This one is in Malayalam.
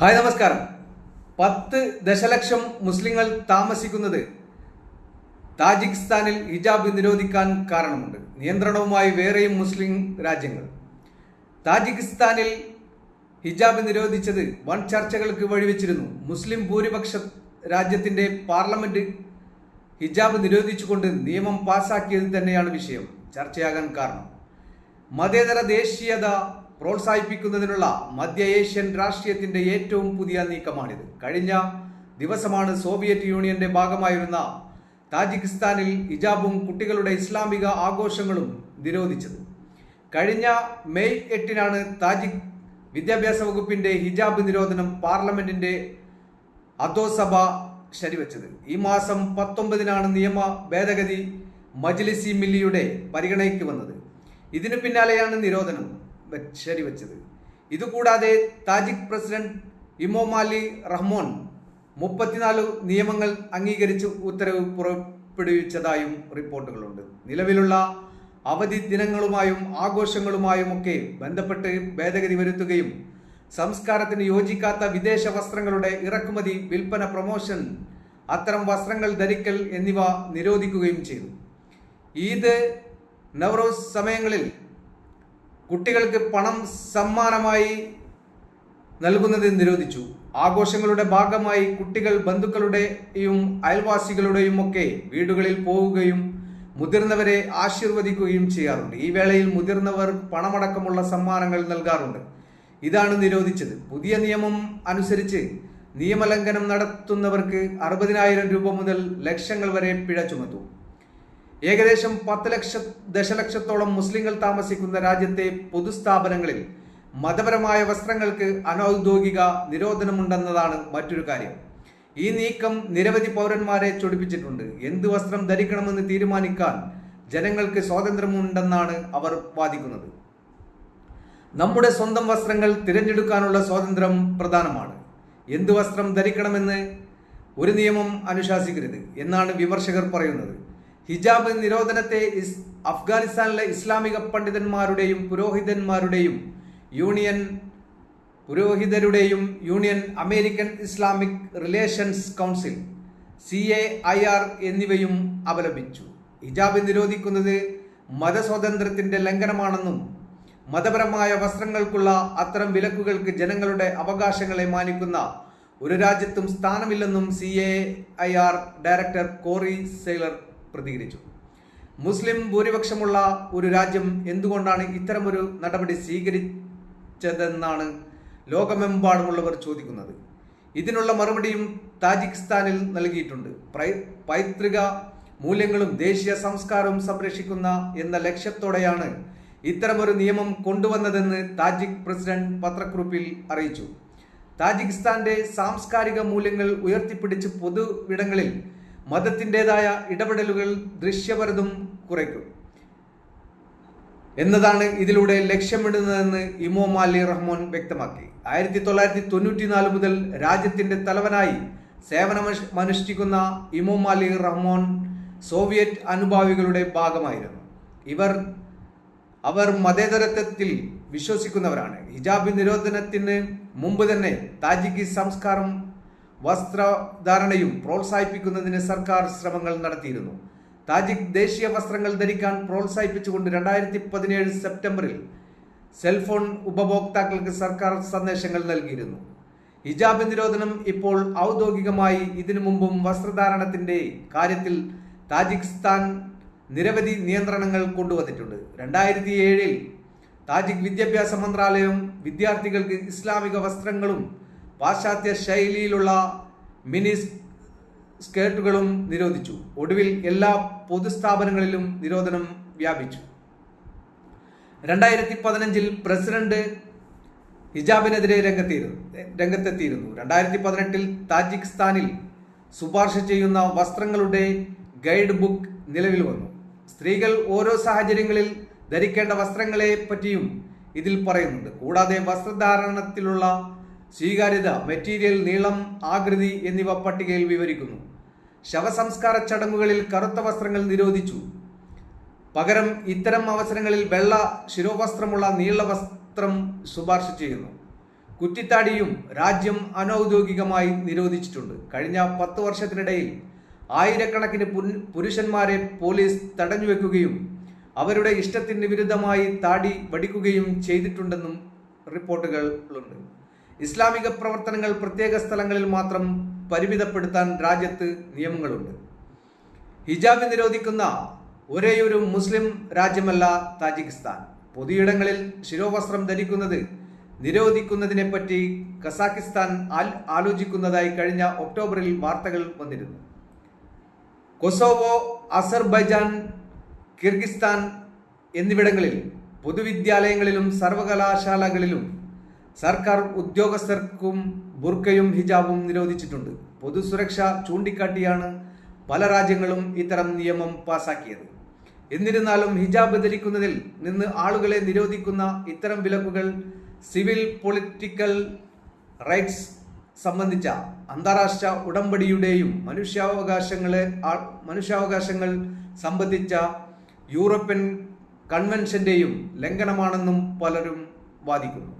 ഹായ് നമസ്കാരം. പത്ത് ദശലക്ഷം മുസ്ലിങ്ങൾ താമസിക്കുന്നത് താജിക്കിസ്ഥാനിൽ ഹിജാബ് നിരോധിക്കാൻ കാരണമുണ്ട്. നിയന്ത്രണവുമായി വേറെയും മുസ്ലിം രാജ്യങ്ങൾ. താജിക്കിസ്ഥാനിൽ ഹിജാബ് നിരോധിച്ചത് വൻ ചർച്ചകൾക്ക് വഴിവെച്ചിരുന്നു. മുസ്ലിം ഭൂരിപക്ഷ രാജ്യത്തിന്റെ പാർലമെന്റ് ഹിജാബ് നിരോധിച്ചുകൊണ്ട് നിയമം പാസാക്കിയത് തന്നെയാണ് വിഷയം. ചർച്ചയാകാൻ കാരണം. മതേതര ദേശീയത പ്രോത്സാഹിപ്പിക്കുന്നതിനുള്ള മധ്യ ഏഷ്യൻ രാഷ്ട്രീയത്തിന്റെ ഏറ്റവും പുതിയ നീക്കമാണിത്. കഴിഞ്ഞ ദിവസമാണ് സോവിയറ്റ് യൂണിയന്റെ ഭാഗമായിരുന്ന താജിക്കിസ്ഥാനിൽ ഹിജാബും കുട്ടികളുടെ ഇസ്ലാമിക ആഘോഷങ്ങളും നിരോധിച്ചത്. കഴിഞ്ഞ മെയ് എട്ടിനാണ് താജിക് വിദ്യാഭ്യാസ വകുപ്പിന്റെ ഹിജാബ് നിരോധനം പാർലമെന്റിന്റെ അധോസഭ ശരിവച്ചത്. ഈ മാസം പത്തൊമ്പതിനാണ് നിയമ ഭേദഗതി മജ്ലിസി മില്ലിയുടെ പരിഗണനയ്ക്ക് വന്നത്. ഇതിനു പിന്നാലെയാണ് നിരോധനം. ശരിവച്ചത് ഇതുകൂടാതെ താജിക് പ്രസിഡന്റ് ഇമോമാലി റഹ്മോൻ മുപ്പത്തിനാല് നിയമങ്ങൾ അംഗീകരിച്ച് ഉത്തരവ് പുറപ്പെടുവിച്ചതായും റിപ്പോർട്ടുകളുണ്ട്. നിലവിലുള്ള അവധി ദിനങ്ങളുമായും ആഘോഷങ്ങളുമായും ഒക്കെ ബന്ധപ്പെട്ട് ഭേദഗതി വരുത്തുകയും സംസ്കാരത്തിന് യോജിക്കാത്ത വിദേശ വസ്ത്രങ്ങളുടെ ഇറക്കുമതി വിൽപ്പന പ്രൊമോഷൻ അത്തരം വസ്ത്രങ്ങൾ ധരിക്കൽ എന്നിവ നിരോധിക്കുകയും ചെയ്തു. ഈദ് നവറോസ് സമയങ്ങളിൽ കുട്ടികൾക്ക് പണം സമ്മാനമായി നൽകുന്നത് നിരോധിച്ചു. ആഘോഷങ്ങളുടെ ഭാഗമായി കുട്ടികൾ ബന്ധുക്കളുടെയും അയൽവാസികളുടെയും ഒക്കെ വീടുകളിൽ പോവുകയും മുതിർന്നവരെ ആശീർവദിക്കുകയും ചെയ്യാറുണ്ട്. ഈ വേളയിൽ മുതിർന്നവർ പണമടക്കമുള്ള സമ്മാനങ്ങൾ നൽകാറുണ്ട്. ഇതാണ് നിരോധിച്ചത്. പുതിയ നിയമം അനുസരിച്ച് നിയമലംഘനം നടത്തുന്നവർക്ക് അറുപതിനായിരം രൂപ മുതൽ ലക്ഷങ്ങൾ വരെ പിഴ ചുമത്തും. ഏകദേശം പത്ത് ലക്ഷ ദശലക്ഷത്തോളം മുസ്ലിങ്ങൾ താമസിക്കുന്ന രാജ്യത്തെ പൊതുസ്ഥാപനങ്ങളിൽ മതപരമായ വസ്ത്രങ്ങൾക്ക് അനൌദ്യോഗിക നിരോധനമുണ്ടെന്നതാണ് മറ്റൊരു കാര്യം. ഈ നീക്കം നിരവധി പൗരന്മാരെ ചൊടിപ്പിച്ചിട്ടുണ്ട്. എന്ത് വസ്ത്രം ധരിക്കണമെന്ന് തീരുമാനിക്കാൻ ജനങ്ങൾക്ക് സ്വാതന്ത്ര്യമുണ്ടെന്നാണ് അവർ വാദിക്കുന്നത്. നമ്മുടെ സ്വന്തം വസ്ത്രങ്ങൾ തിരഞ്ഞെടുക്കാനുള്ള സ്വാതന്ത്ര്യം പ്രധാനമാണ്. എന്ത് വസ്ത്രം ധരിക്കണമെന്ന് ഒരു നിയമം അനുശാസിക്കരുത് എന്നാണ് വിമർശകർ പറയുന്നത്. ഹിജാബ് നിരോധനത്തെ ഇസ് അഫ്ഗാനിസ്ഥാനിലെ ഇസ്ലാമിക പണ്ഡിതന്മാരുടെയും പുരോഹിതന്മാരുടെയും union പുരോഹിതരുടെയും union American Islamic Relations Council C A I R എന്നിവയും അപലപിച്ചു ഹിജാബ് നിരോധിക്കുന്നത് മതസ്വാതന്ത്ര്യത്തിന്റെ ലംഘനമാണെന്നും മതപരമായ വസ്ത്രങ്ങൾക്കുള്ള അത്തരം വിലക്കുകൾക്ക് ജനങ്ങളുടെ അവകാശങ്ങളെ മാനിക്കുന്ന ഒരു രാജ്യത്തും സ്ഥാനമില്ലെന്നും C A I R director Corey Saylor പ്രതികരിച്ചു. മുസ്ലിം ഭൂരിപക്ഷമുള്ള ഒരു രാജ്യം എന്തുകൊണ്ടാണ് ഇത്തരമൊരു നടപടി സ്വീകരിച്ചതെന്നാണ് ലോകമെമ്പാടുമുള്ളവർ ചോദിക്കുന്നത്. ഇതിനുള്ള മറുപടിയും താജിക്കിസ്ഥാനിൽ നൽകിയിട്ടുണ്ട്. പൈതൃക മൂല്യങ്ങളും ദേശീയ സംസ്കാരവും സംരക്ഷിക്കുന്ന എന്ന ലക്ഷ്യത്തോടെയാണ് ഇത്തരമൊരു നിയമം കൊണ്ടുവന്നതെന്ന് താജിക് പ്രസിഡന്റ് പത്രക്കുറിപ്പിൽ അറിയിച്ചു. താജിക്കിസ്ഥാന്റെ സാംസ്കാരിക മൂല്യങ്ങൾ ഉയർത്തിപ്പിടിച്ച് പൊതുവിടങ്ങളിൽ മതത്തിന്റെതായ ഇടപെടലുകൾ ദൃശ്യപരതും കുറയ്ക്കും. എന്നതാണ് ഇതിലൂടെ ലക്ഷ്യമിടുന്നതെന്ന് ഇമോ മാലി റഹ്മോൻ വ്യക്തമാക്കി. ആയിരത്തി തൊള്ളായിരത്തി തൊണ്ണൂറ്റിനാല് മുതൽ രാജ്യത്തിന്റെ തലവനായി സേവനമനുഷ്ഠിക്കുന്ന ഇമോ മാലി റഹ്മോൻ സോവിയറ്റ് അനുഭാവികളുടെ ഭാഗമായിരുന്നു. ഇവർ അവർ മതേതരത്വത്തിൽ വിശ്വസിക്കുന്നവരാണ്. ഹിജാബ് നിരോധനത്തിന് മുമ്പ് തന്നെ താജിക്കി സംസ്കാരം വസ്ത്രധാരണയും പ്രോത്സാഹിപ്പിക്കുന്നതിന് സർക്കാർ ശ്രമങ്ങൾ നടത്തിയിരുന്നു. താജിക് ദേശീയ വസ്ത്രങ്ങൾ ധരിക്കാൻ പ്രോത്സാഹിപ്പിച്ചുകൊണ്ട് രണ്ടായിരത്തി പതിനേഴ് സെപ്റ്റംബറിൽ സെൽഫോൺ ഉപഭോക്താക്കൾക്ക് സർക്കാർ സന്ദേശങ്ങൾ നൽകിയിരുന്നു. ഹിജാബ് നിരോധനം ഇപ്പോൾ ഔദ്യോഗികമായി ഇതിനു മുമ്പും വസ്ത്രധാരണത്തിന്റെ കാര്യത്തിൽ താജിക്സ്ഥാൻ നിരവധി നിയന്ത്രണങ്ങൾ കൊണ്ടുവന്നിട്ടുണ്ട്. രണ്ടായിരത്തി ഏഴിൽ താജിക് വിദ്യാഭ്യാസ മന്ത്രാലയം വിദ്യാർത്ഥികൾക്ക് ഇസ്ലാമിക വസ്ത്രങ്ങളും പാശ്ചാത്യ ശൈലിയിലുള്ള മിനി സ്കേർട്ടുകളും നിരോധിച്ചു. ഒടുവിൽ എല്ലാ പൊതുസ്ഥാപനങ്ങളിലും നിരോധനം വ്യാപിച്ചു. രണ്ടായിരത്തി പതിനഞ്ചിൽ പ്രസിഡന്റ് ഹിജാബിനെതിരെ രംഗത്തിയിരുന്നു രംഗത്തെത്തിയിരുന്നു. രണ്ടായിരത്തി പതിനെട്ടിൽ താജിക്സ്ഥാനിൽ ശുപാർശ ചെയ്യുന്ന വസ്ത്രങ്ങളുടെ ഗൈഡ് ബുക്ക് നിലവിൽ വന്നു. സ്ത്രീകൾ ഓരോ സാഹചര്യങ്ങളിൽ ധരിക്കേണ്ട വസ്ത്രങ്ങളെ പറ്റിയും ഇതിൽ പറയുന്നുണ്ട്. കൂടാതെ വസ്ത്രധാരണത്തിലുള്ള സ്വീകാര്യത മെറ്റീരിയൽ നീളം ആകൃതി എന്നിവ പട്ടികയിൽ വിവരിക്കുന്നു. ശവസംസ്കാര ചടങ്ങുകളിൽ കറുത്ത വസ്ത്രങ്ങൾ നിരോധിച്ചു. പകരം ഇത്തരം അവസരങ്ങളിൽ വെള്ള ശിരോവസ്ത്രമുള്ള നീള വസ്ത്രം ശുപാർശ ചെയ്യുന്നു. കുറ്റിത്താടിയും രാജ്യം അനൌദ്യോഗികമായി നിരോധിച്ചിട്ടുണ്ട്. കഴിഞ്ഞ പത്ത് വർഷത്തിനിടയിൽ ആയിരക്കണക്കിന് പുരുഷന്മാരെ പോലീസ് തടഞ്ഞുവെക്കുകയും അവരുടെ ഇഷ്ടത്തിന് വിരുദ്ധമായി താടി വടിക്കുകയും ചെയ്തിട്ടുണ്ടെന്നും റിപ്പോർട്ടുകളുണ്ട് ഇസ്ലാമിക പ്രവർത്തനങ്ങൾ പ്രത്യേക സ്ഥലങ്ങളിൽ മാത്രം പരിമിതപ്പെടുത്താൻ രാജ്യത്ത് നിയമങ്ങളുണ്ട്. ഹിജാബ് നിരോധിക്കുന്ന ഒരേയൊരു മുസ്ലിം രാജ്യമല്ല താജിക്കിസ്ഥാൻ. പൊതുയിടങ്ങളിൽ ശിരോവസ്ത്രം ധരിക്കുന്നത് നിരോധിക്കുന്നതിനെപ്പറ്റി കസാക്കിസ്ഥാൻ ആലോചിക്കുന്നതായി കഴിഞ്ഞ ഒക്ടോബറിൽ വാർത്തകൾ വന്നിരുന്നു. കൊസോവോ അസർബൈജാൻ കിർഗിസ്ഥാൻ എന്നിവിടങ്ങളിൽ പൊതുവിദ്യാലയങ്ങളിലും സർവകലാശാലകളിലും സർക്കാർ ഉദ്യോഗസ്ഥർക്കും ബുർക്കയും ഹിജാബും നിരോധിച്ചിട്ടുണ്ട്. പൊതുസുരക്ഷ ചൂണ്ടിക്കാട്ടിയാണ് പല രാജ്യങ്ങളും ഇത്തരം നിയമം പാസാക്കിയത്. എന്നിരുന്നാലും ഹിജാബ് ധരിക്കുന്നതിൽ നിന്ന് ആളുകളെ നിരോധിക്കുന്ന ഇത്തരം വിലക്കുകൾ സിവിൽ പൊളിറ്റിക്കൽ റൈറ്റ്സ് സംബന്ധിച്ച അന്താരാഷ്ട്ര ഉടമ്പടിയുടെയും മനുഷ്യാവകാശങ്ങളെ മനുഷ്യാവകാശങ്ങൾ സംബന്ധിച്ച യൂറോപ്യൻ കൺവെൻഷന്റെയും ലംഘനമാണെന്നും പലരും വാദിക്കുന്നു.